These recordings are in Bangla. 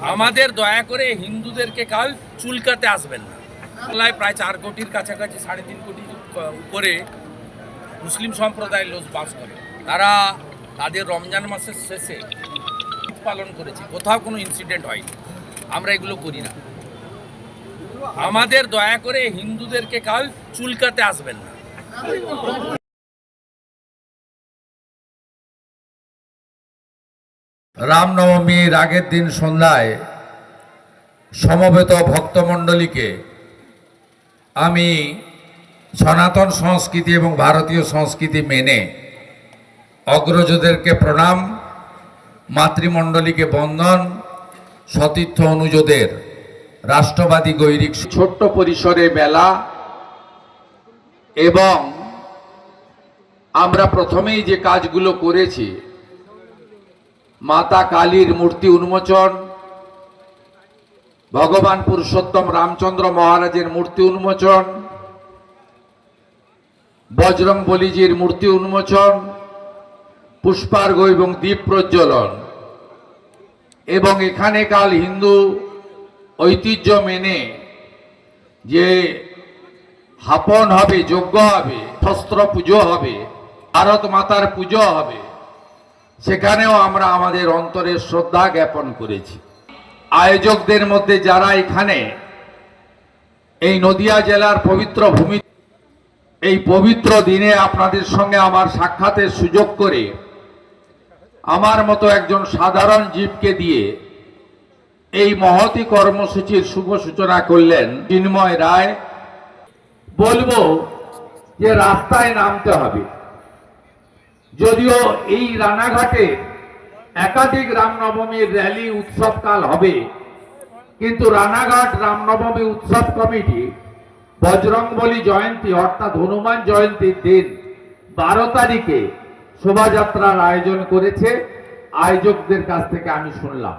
আমাদের দয়া করে হিন্দুদেরকে কাল চুলকাতে আসবেন না। বাংলায় প্রায় চার কোটির কাছাকাছি, সাড়ে তিন কোটি উপরে মুসলিম সম্প্রদায়ের লোক বাস করে। তারা তাদের রমজান মাসের শেষে পালন করেছে। কোথাও কোনো ইনসিডেন্ট হয়নি। আমরা এগুলো করি না। আমাদের দয়া করে হিন্দুদেরকে কাল চুলকাতে আসবেন না। রামনবমীর আগের দিন সন্ধ্যায় সমবেত ভক্তমণ্ডলীকে আমি সনাতন সংস্কৃতি এবং ভারতীয় সংস্কৃতি মেনে অগ্রজদেরকে প্রণাম, মাতৃমণ্ডলীকে বন্ধন সতীর্থ অনুজদের রাষ্ট্রবাদী গৈরিক ছোট্ট পরিসরে মেলা এবং আমরা প্রথমেই যে কাজগুলো করেছি মাতা কালীর মূর্তি উন্মোচন, ভগবান পুরুষোত্তম রামচন্দ্র মহারাজের মূর্তি উন্মোচন, বজরং বলিজির মূর্তি উন্মোচন পুষ্পার্ঘ এবং দ্বীপ প্রজ্বলন। এবং এখানে কাল হিন্দু ঐতিহ্য মেনে যে হাপন হবে, যজ্ঞ হবে, শস্ত্র পুজো হবে, ভারত মাতার পুজো হবে সেখানেও আমরা আমাদের অন্তরের শ্রদ্ধা জ্ঞাপন করেছি। আয়োজকদের মধ্যে যারা এখানে, এই নদিয়া জেলার পবিত্র ভূমি, এই পবিত্র দিনে আপনাদের সঙ্গে আমার সাক্ষাতের সুযোগ করে আমার মতো একজন সাধারণ জীবকে দিয়ে এই মহতি কর্মসূচির শুভ সূচনা করলেন চিন্ময় রায়। বলব যে রাস্তায় নামতে হবে। যদিও এই রানাঘাটে একাধিক রামনবমীর র্যালি উৎসবকাল হবে, কিন্তু রানাঘাট রামনবমী উৎসব কমিটি বজরংবলী জয়ন্তী অর্থাৎ হনুমান জয়ন্তীর দিন বারো তারিখে শোভাযাত্রার আয়োজন করেছে। আয়োজকদের কাছ থেকে আমি শুনলাম।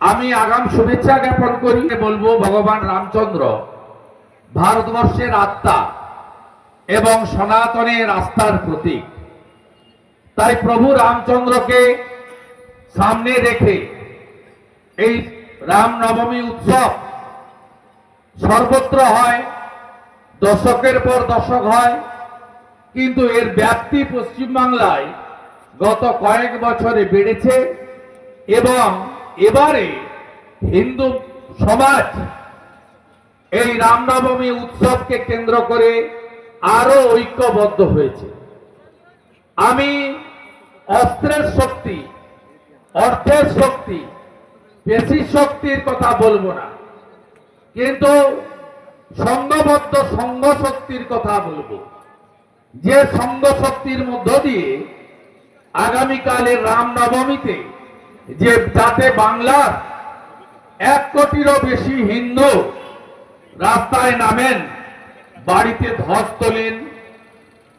আমি আগাম শুভেচ্ছা জ্ঞাপন করি, বলব ভগবান রামচন্দ্র ভারতবর্ষের আত্মা এবং সনাতনের আস্থার প্রতীক। তাই প্রভু রামচন্দ্রকে সামনে রেখে এই রামনবমী উৎসব সর্বত্র হয়, দশকের পর দশক হয়, কিন্তু এর ব্যাপ্তি পশ্চিমবাংলায় গত কয়েক বছরে বেড়েছে এবং এবারে হিন্দু সমাজ এই রামনবমী উৎসবকে কেন্দ্র করে আরও ঐক্যবদ্ধ হয়েছে। আমি অস্ত্রের শক্তি, অর্থের শক্তি, বেশি শক্তির কথা বলব না। কিন্তু সংঘবদ্ধ সংঘ শক্তির কথা বলব। যে সংঘ শক্তির মধ্য দিয়ে আগামীকালের রামনবমীতে যে যাতে বাংলার এক কোটিরও বেশি হিন্দু রাস্তায় নামেন, বাড়িতে ধ্বজ তোলেন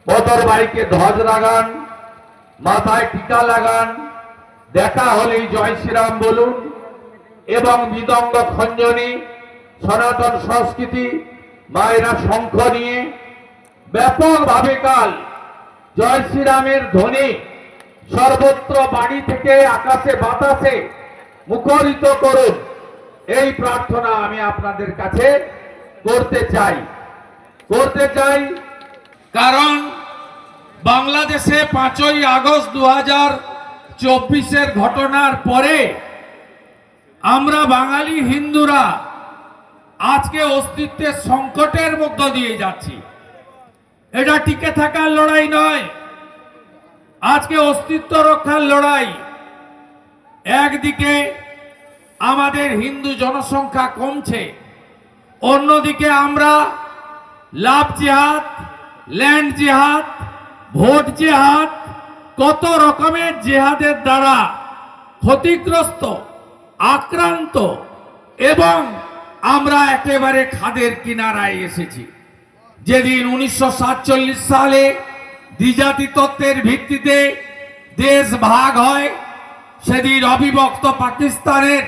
বদর বাইকে ধ্বজ লাগান মাথায় টিকা লাগান, দেখা হলেই জয় শ্রীরাম বলুন, এবং মৃদঙ্গ খঞ্জনী, সনাতন সংস্কৃতি, মায়েরা শঙ্খ নিয়ে ব্যাপকভাবে কাল জয় শ্রীরামের ধ্বনি সর্বত্র বাড়ি থেকে আকাশে বাতাসে মুখরিত করুন। এই প্রার্থনা আমি আপনাদের কাছে করতে চাই। করতে চাই কারণ বাংলাদেশে পাঁচই আগস্ট দু হাজার চব্বিশের ঘটনার পরে আমরা বাঙালি হিন্দুরা আজকে অস্তিত্বের সংকটের মধ্য দিয়ে যাচ্ছি। এটা টিকে থাকার লড়াই নয়। আজকে অস্তিত্ব রক্ষার লড়াই। একদিকে আমাদের হিন্দু জনসংখ্যা কমছে, অন্যদিকে আমরা লাভ জেহাদ, ল্যান্ড জেহাদ ভোট জেহাদ কত রকমের জেহাদের দ্বারা ক্ষতিগ্রস্ত, আক্রান্ত এবং আমরা একেবারে খাদের কিনারায় এসেছি। যেদিন উনিশশো সাতচল্লিশ সালে দ্বিজাতি তত্ত্বের ভিত্তিতে দেশ ভাগ হয়, সেদিন অবিভক্ত পাকিস্তানের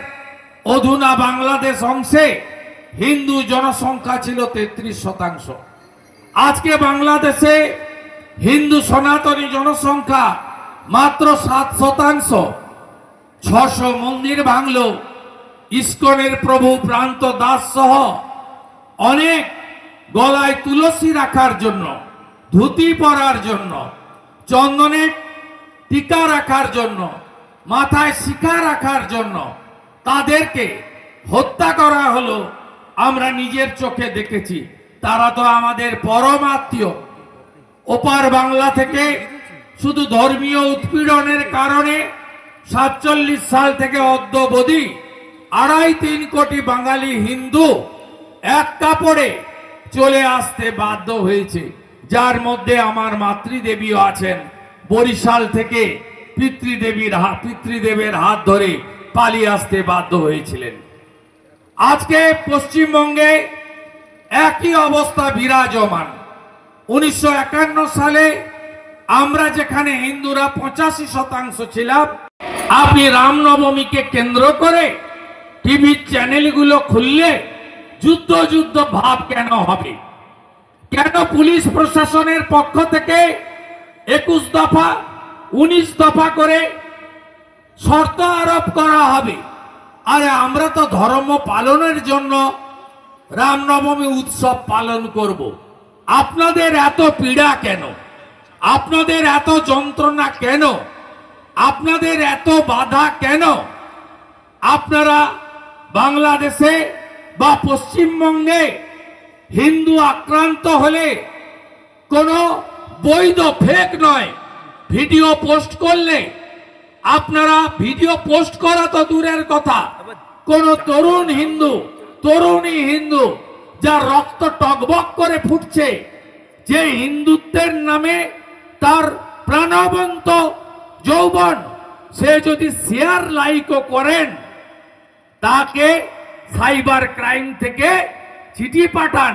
অধুনা বাংলাদেশ অংশে হিন্দু জনসংখ্যা ছিল তেত্রিশ শতাংশ। আজকে বাংলাদেশে হিন্দু সনাতনী জনসংখ্যা মাত্র সাত শতাংশ। ছশো মন্দির ভাঙলো ইস্কনের প্রভু প্রান্ত দাস সহ অনেক গলায় তুলসী রাখার জন্য, ধুতি পরার জন্য চন্দনের টিকা রাখার জন্য, মাথায় শিখা রাখার জন্য তাদেরকে হত্যা করা হলো আমরা নিজের চোখে দেখেছি। তারা তো আমাদের পরম আত্মীয়। ওপার বাংলা থেকে শুধু ধর্মীয় উৎপীড়নের কারণে সাতচল্লিশ সাল থেকে অদ্যবধি আড়াই তিন কোটি বাঙালি হিন্দু এক কাপড়ে চলে আসতে বাধ্য হয়েছে। যার মধ্যে আমার মাতৃদেবীও আছেন। বরিশাল থেকে পিতৃদেবীর পিতৃদেবের হাত ধরে পালিয়ে আসতে বাধ্য হয়েছিলেন। আজকে পশ্চিমবঙ্গে একই অবস্থা বিরাজমান। উনিশশো একান্ন সালে আমরা যেখানে হিন্দুরা পঁচাশি শতাংশ ছিলাম, আপনি রামনবমীকে কেন্দ্র করে টিভি চ্যানেলগুলো খুললে যুদ্ধ যুদ্ধ ভাব কেন হবে? কেন পুলিশ প্রশাসনের পক্ষ থেকে একুশ দফা, উনিশ দফা করে শর্ত আরোপ করা হবে? আরে আমরা তো ধর্ম পালনের জন্য রামনবমী উৎসব পালন করব। আপনাদের এত পীড়া কেন? আপনাদের এত যন্ত্রণা কেন? আপনাদের এত বাধা কেন? আপনারা বাংলাদেশে বা পশ্চিমবঙ্গে হিন্দু আক্রান্ত হলে কোনো বৈধ ফেক নয়। ভিডিও পোস্ট করলে আপনারা ভিডিও পোস্ট করা তো দূরের কথা। কোন তরুণ হিন্দু, তরুণী হিন্দু যার রক্ত টকবক করে ফুটছে, যে হিন্দুত্বের নামে তার প্রাণবন্ত যৌবন, সে যদি শেয়ার লাইকও করেন, তাকে সাইবার ক্রাইম থেকে চিঠি পাঠান,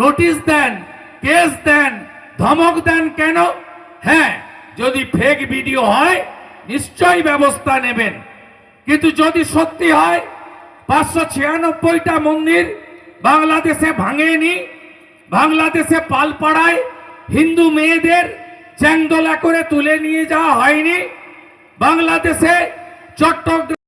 নোটিশ দেন, কেস দেন, ধমক দেন কেন? হ্যাঁ যদি ফেক ভিডিও হয়, নিশ্চয়ই ব্যবস্থা নেবেন। কিন্তু যদি সত্যি হয়, পাঁচশো ছিয়ানব্বইটা মন্দির বাংলাদেশে ভাঙেনি, বাংলাদেশে পাল পাড়ায় হিন্দু মেয়েদের চ্যাংদোলা করে তুলে নিয়ে যাওয়া হয়নি, বাংলাদেশে চট্টগ্রাম